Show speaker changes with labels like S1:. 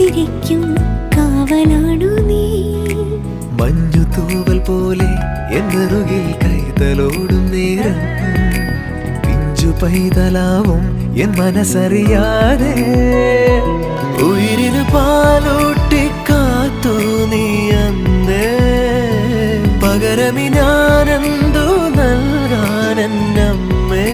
S1: കാത്തിരിക്കും. കാവലാണു നീ.
S2: മഞ്ഞു തൂവൽ പോലെ എന്നറുകിൽ കൈതലോടും നേരം. പിഞ്ചു പൈതലാവും എൻ മനസ്സറിയാതെ. ഉയിരിന് പാലൂട്ടി കാത്തു നീ അന്ന് പകരമിനാനന്ദ